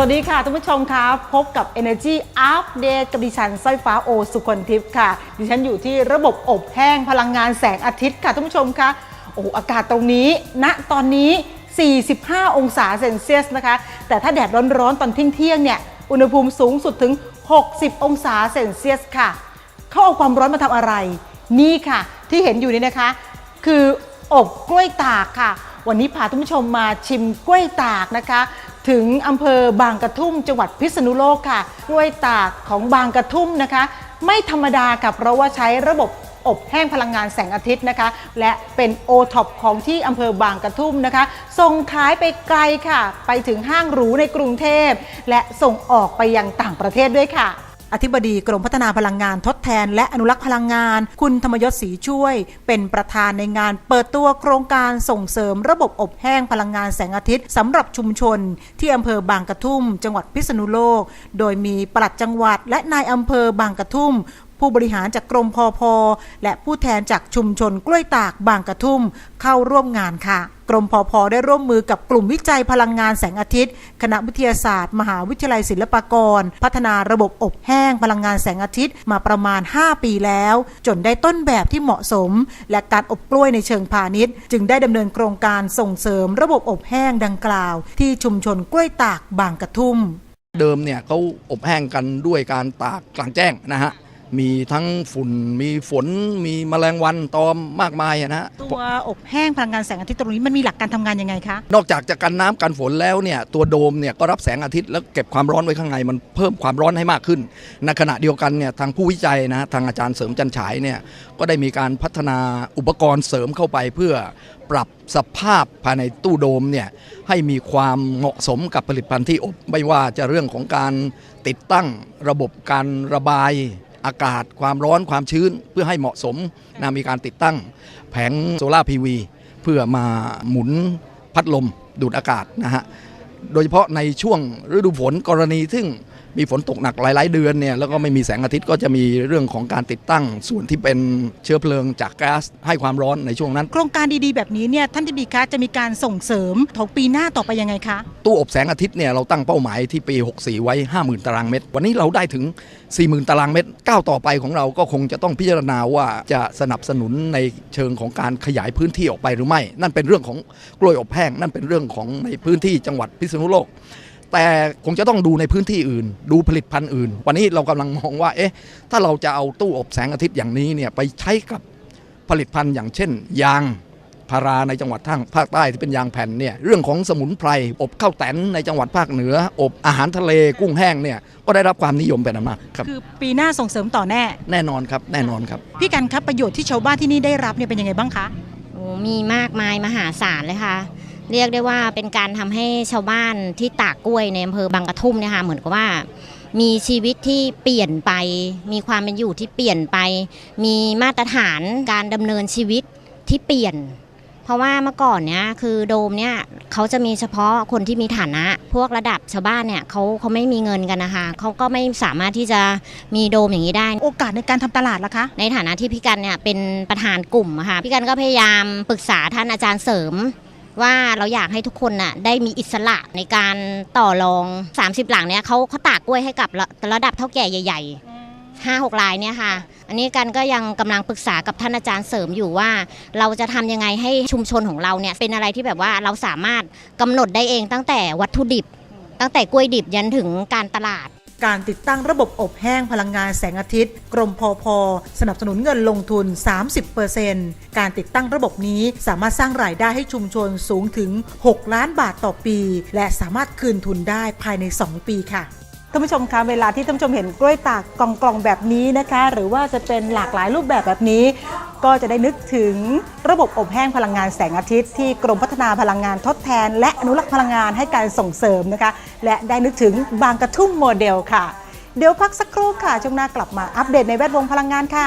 สวัสดีค่ะท่านผู้ชมคะพบกับ Energy Update กับดิฉันสร้อยฟ้าโอสุคนทิพย์ค่ะ ดิฉันอยู่ที่ระบบอบแห้งพลังงานแสงอาทิตย์ค่ะท่านผู้ชมคะโอ้อากาศตรงนี้ณตอนนี้ 45 องศาเซนเซียสนะคะ แต่ถ้าแดดร้อนๆ ตอนเที่ยงเนี่ยอุณหภูมิสูงสุดถึง 60 องศาเซนเซียสค่ะ เขาเอาความร้อนมาทำอะไร นี่ค่ะที่เห็นอยู่นี่นะคะ คืออบกล้วยตากค่ะ วันนี้พาท่านผู้ชมมาชิมกล้วยตากนะคะ ถึงอำเภอบางกระทุ่มจังหวัดพิษณุโลกค่ะกล้วยตากของบางกระทุ่มนะคะ ไม่ธรรมดาค่ะเพราะว่าใช้ระบบอบแห้งพลังงานแสงอาทิตย์นะคะ และเป็นโอท็อปของที่อำเภอบางกระทุ่มนะคะ ส่งขายไปไกลค่ะ ไปถึงห้างหรูในกรุงเทพ และส่งออกไปยังต่างประเทศด้วยค่ะ อธิบดีกรมพัฒนาพลังงานทดแทน และอนุรักษ์พลังงาน คุณธรรมยศศรีช่วย เป็นประธานในงานเปิดตัวโครงการส่งเสริมระบบอบแห้งพลังงานแสงอาทิตย์สำหรับชุมชน ที่อำเภอบางกระทุ่ม จังหวัดพิษณุโลก โดยมีปลัดจังหวัดและนายอำเภอบางกระทุ่ม ผู้บริหารจากกรมพอพอและผู้แทนจากชุมชนกล้วยตากบางกระทุ่มเข้าร่วมงานค่ะ กรมพอพอได้ร่วมมือกับกลุ่มวิจัยพลังงานแสงอาทิตย์ คณะวิทยาศาสตร์ มหาวิทยาลัยศิลปากร พัฒนาระบบอบแห้งพลังงานแสงอาทิตย์มาประมาณ 5 ปีแล้ว จนได้ต้นแบบที่เหมาะสม และการอบกล้วยในเชิงพาณิชย์ จึงได้ดำเนินโครงการส่งเสริม ระบบอบแห้งดังกล่าว ที่ชุมชนกล้วยตากบางกระทุ่ม เดิมเนี่ยเขาอบแห้งกันด้วยการตากกลางแจ้งนะฮะ มีทั้งฝุ่น มีฝน มีแมลงวันตอมมากมายอะนะฮะตัวอบแห้งพลังงานแสงอาทิตย์ตรงนี้มันมีหลักการทำงานยังไงคะ นอกจากจะกันน้ำกันฝนแล้วเนี่ยตัวโดมเนี่ยก็รับแสงอาทิตย์แล้วเก็บความร้อนไว้ข้างในมันเพิ่มความร้อนให้มากขึ้น ในขณะเดียวกันเนี่ยทางผู้วิจัยนะฮะทางอาจารย์เสริมจันฉายเนี่ยก็ได้มีการพัฒนาอุปกรณ์เสริมเข้าไปเพื่อปรับสภาพภายในตู้โดมเนี่ยให้มีความเหมาะสมกับผลิตภัณฑ์ที่อบ ไม่ว่าจะเรื่องของการติดตั้งระบบการระบาย อากาศความร้อนความชื้นเพื่อให้เหมาะสมนะมีการติดตั้งแผงโซลาร์พีวีเพื่อมาหมุนพัดลมดูดอากาศนะฮะ โดยเฉพาะในช่วงฤดูฝนกรณีซึ่งมีฝนตกหนักหลาย ๆ เดือนเนี่ยแล้วก็ไม่มีแสงอาทิตย์ก็จะมีเรื่องของการติดตั้ง ส่วนที่เป็นเชื้อเพลิงจากแก๊สให้ความร้อนในช่วงนั้น โครงการดีๆ แบบนี้เนี่ยท่านทิบดีคะจะมีการส่งเสริมของปีหน้าต่อไปยังไงคะ ตู้อบแสงอาทิตย์เนี่ยเราตั้งเป้าหมายที่ปี 64 ไว้ 50,000 ตารางเมตร วันนี้เราได้ถึง 40,000 ตารางเมตรก้าวต่อไปของเราก็คงจะต้องพิจารณาว่าจะสนับสนุนในเชิงของการขยายพื้นที่ออกไปหรือไม่ นั่นเป็นเรื่องของกล้วยอบแห้งนั่นเป็นเรื่องของในพื้นที่จังหวัดพิษณุโลก แต่คงจะต้องดูในพื้นที่อื่น ดูผลิตภัณฑ์อื่น วันนี้เรากำลังมองว่าเอ๊ะถ้าเราจะเอาตู้อบแสงอาทิตย์อย่างนี้เนี่ยไปใช้กับผลิตภัณฑ์อย่างเช่น ยางพาราในจังหวัดทางภาคใต้ที่เป็นยางแผ่นเนี่ยเรื่องของสมุนไพรอบข้าวแตนในจังหวัดภาคเหนือ อบอาหารทะเลกุ้งแห้งเนี่ยก็ได้รับความนิยมเป็นอันมากครับคือปีหน้าส่งเสริมต่อแน่แน่นอนครับแน่นอนครับพี่กันครับประโยชน์ที่ชาวบ้านที่นี่ได้รับเนี่ยเป็นยังไงบ้างคะโอ้มีมากมายมหาศาลเลยค่ะ เรียกได้ว่าเป็นการทำให้ชาวบ้านที่ตากกล้วยในอำเภอบางกระทุ่มเนี่ยค่ะเหมือนกับว่า มีชีวิตที่เปลี่ยนไป มีความเป็นอยู่ที่เปลี่ยนไป มีมาตรฐานการดำเนินชีวิตที่เปลี่ยน เพราะว่าเมื่อก่อนเนี่ยคือโดมเนี่ยเขาจะมีเฉพาะคนที่มีฐานะ พวกระดับชาวบ้านเนี่ยเขาเขาไม่มีเงินกันนะคะเขาก็ไม่สามารถที่จะมีโดมอย่างนี้ได้ โอกาสในการทำตลาดล่ะคะ ในฐานะที่พี่กันเนี่ยเป็นประธานกลุ่มอะค่ะพี่กันก็พยายามปรึกษาท่านอาจารย์เสริม ว่าเราอยากให้ทุกคนน่ะได้มีอิสระในการต่อรอง 30 หลังเนี่ยเขาเขาตากกล้วยให้กับระระดับเท่าแก่ใหญ่ๆห้าหกรายเนี่ยค่ะ อันนี้กันก็ยังกำลังปรึกษากับท่านอาจารย์เสริมอยู่ว่า เราจะทำยังไงให้ชุมชนของเราเนี่ยเป็นอะไรที่แบบว่าเราสามารถกำหนดได้เองตั้งแต่วัตถุดิบ ตั้งแต่กล้วยดิบยันถึงการตลาด การติดตั้งระบบอบแห้งพลังงานแสงอาทิตย์ กรมพอพอสนับสนุนเงินลงทุน 30%การติดตั้งระบบนี้สามารถสร้างรายได้ให้ชุมชนสูงถึง 6 ล้านบาทต่อปี และสามารถคืนทุนได้ภายใน 2 ปีค่ะท่านผู้ชมคะเวลาที่ท่านผู้ชมเห็นกล้วยตากกล่องๆแบบนี้นะคะ หรือว่าจะเป็นหลากหลายรูปแบบแบบนี้ ก็จะได้นึกถึงระบบอบแห้งพลังงานแสงอาทิตย์ที่กรมพัฒนาพลังงานทดแทน และอนุรักษ์พลังงานให้การส่งเสริมนะคะ และได้นึกถึงบางกระทุ่มโมเดลค่ะ เดี๋ยวพักสักครู่ค่ะช่วงหน้ากลับมาอัปเดตในแวดวงพลังงานค่ะ